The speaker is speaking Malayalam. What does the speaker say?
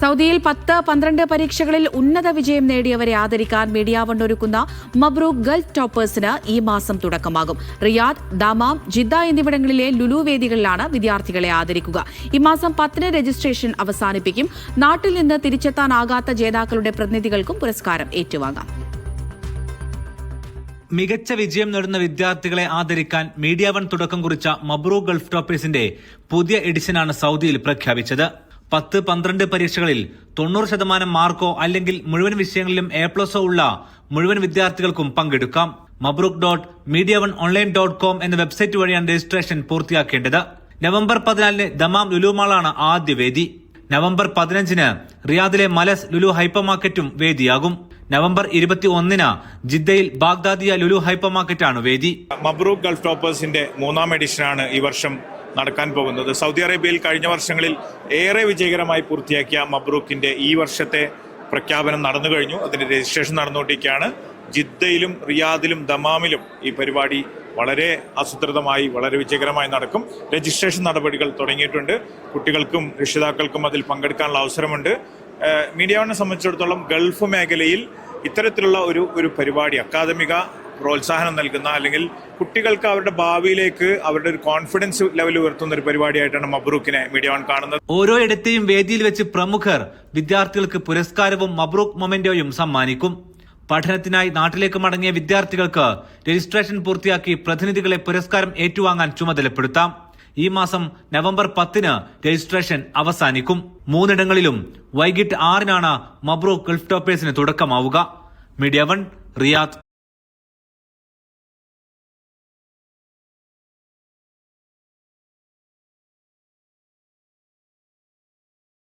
സൗദിയിൽ പത്ത് പന്ത്രണ്ട് പരീക്ഷകളിൽ ഉന്നത വിജയം നേടിയവരെ ആദരിക്കാൻ മീഡിയ വണ്ണൊരുക്കുന്ന മബ്രൂക്ക് ഗൾഫ് ടോപ്പേഴ്സിന് ഈ മാസം തുടക്കമാകും. റിയാദ് ദമാം ജിദ്ദ എന്നിവിടങ്ങളിലെ ലുലു വേദികളിലാണ് വിദ്യാർത്ഥികളെ ആദരിക്കുക. ഈ മാസം പത്തിന് രജിസ്ട്രേഷൻ അവസാനിപ്പിക്കും. നാട്ടിൽ നിന്ന് തിരിച്ചെത്താനാകാത്ത ജേതാക്കളുടെ പ്രതിനിധികൾക്കും പുരസ്കാരം ഏറ്റുവാങ്ങാം. മികച്ച വിജയം നേടുന്ന വിദ്യാർത്ഥികളെ ആദരിക്കാൻ മീഡിയ വൺ തുടക്കം കുറിച്ച മബ്രൂ ഗൾഫ് ടോപ്പേഴ്സിന്റെ പുതിയ എഡിഷനാണ് സൗദിയിൽ പ്രഖ്യാപിച്ചത്. പത്ത് പന്ത്രണ്ട് പരീക്ഷകളിൽ തൊണ്ണൂറ് ശതമാനം മാർക്കോ അല്ലെങ്കിൽ മുഴുവൻ വിഷയങ്ങളിലും എ പ്ലസോ ഉള്ള മുഴുവൻ വിദ്യാർത്ഥികൾക്കും പങ്കെടുക്കാം. മബ്രൂക്ക് dot media one online dot com എന്ന വെബ്സൈറ്റ് വഴിയാണ് രജിസ്ട്രേഷൻ പൂർത്തിയാക്കേണ്ടത്. നവംബർ പതിനാലിന് ദമാം ലുലുമാളാണ് ആദ്യ വേദി. നവംബർ പതിനഞ്ചിന് റിയാദിലെ മലസ് ലുലു ഹൈപ്പർ മാർക്കറ്റും വേദിയാകും. നവംബർ ഇരുപത്തി ഒന്നിന് ജിദ്ദയിൽ ബാഗ്ദാദിയ ലുലു ഹൈപ്പർ മാർക്കറ്റാണ് വേദി. മബ്രൂക്ക് ഗൾഫ് ടോപ്പേഴ്സിന്റെ മൂന്നാം എഡിഷനാണ് ഈ വർഷം നടക്കാൻ പോകുന്നത്. സൗദി അറേബ്യയിൽ കഴിഞ്ഞ വർഷങ്ങളിൽ ഏറെ വിജയകരമായി പൂർത്തിയാക്കിയ മബ്രൂക്കിന്റെ ഈ വർഷത്തെ പ്രഖ്യാപനം നടന്നു കഴിഞ്ഞു. അതിന്റെ രജിസ്ട്രേഷൻ നടന്നുകൊണ്ടിരിക്കുകയാണ്. ജിദ്ദയിലും റിയാദിലും ദമാമിലും ഈ പരിപാടി വളരെ ആസൂത്രിതമായി വളരെ വിജയകരമായി നടക്കും. രജിസ്ട്രേഷൻ നടപടികൾ തുടങ്ങിയിട്ടുണ്ട്. കുട്ടികൾക്കും രക്ഷിതാക്കൾക്കും അതിൽ പങ്കെടുക്കാനുള്ള അവസരമുണ്ട്. മീഡിയാവിനെ മീഡിയ സംബന്ധിച്ചിടത്തോളം ഗൾഫ് മേഖലയിൽ ഇത്തരത്തിലുള്ള ഒരു ഒരു പരിപാടി അക്കാദമിക പ്രോത്സാഹനം നൽകുന്ന അല്ലെങ്കിൽ കുട്ടികൾക്ക് അവരുടെ ഭാവിയിലേക്ക് അവരുടെ ഒരു കോൺഫിഡൻസ് ലെവൽ ഉയർത്തുന്ന ഒരു പരിപാടിയായിട്ടാണ് മബ്രൂക്കിനെ മീഡിയ കാണുന്നത്. ഓരോ ഇടത്തെയും വേദിയിൽ വെച്ച് പ്രമുഖർ വിദ്യാർത്ഥികൾക്ക് പുരസ്കാരവും മബ്രൂക്ക് മൊമെന്റോയും സമ്മാനിക്കും. പഠനത്തിനായി നാട്ടിലേക്ക് മടങ്ങിയ വിദ്യാർത്ഥികൾക്ക് രജിസ്ട്രേഷൻ പൂർത്തിയാക്കി പ്രതിനിധികളെ പുരസ്കാരം ഏറ്റുവാങ്ങാൻ ചുമതലപ്പെടുത്താം. ഈ മാസം നവംബർ പത്തിന് രജിസ്ട്രേഷൻ അവസാനിക്കും. മൂന്നിടങ്ങളിലും വൈകിട്ട് ആറിനാണ് മബ്രൂക്ക് ഗൾഫ് ടോപ്പേഴ്സിന് തുടക്കമാവുക. Media one Riyadh.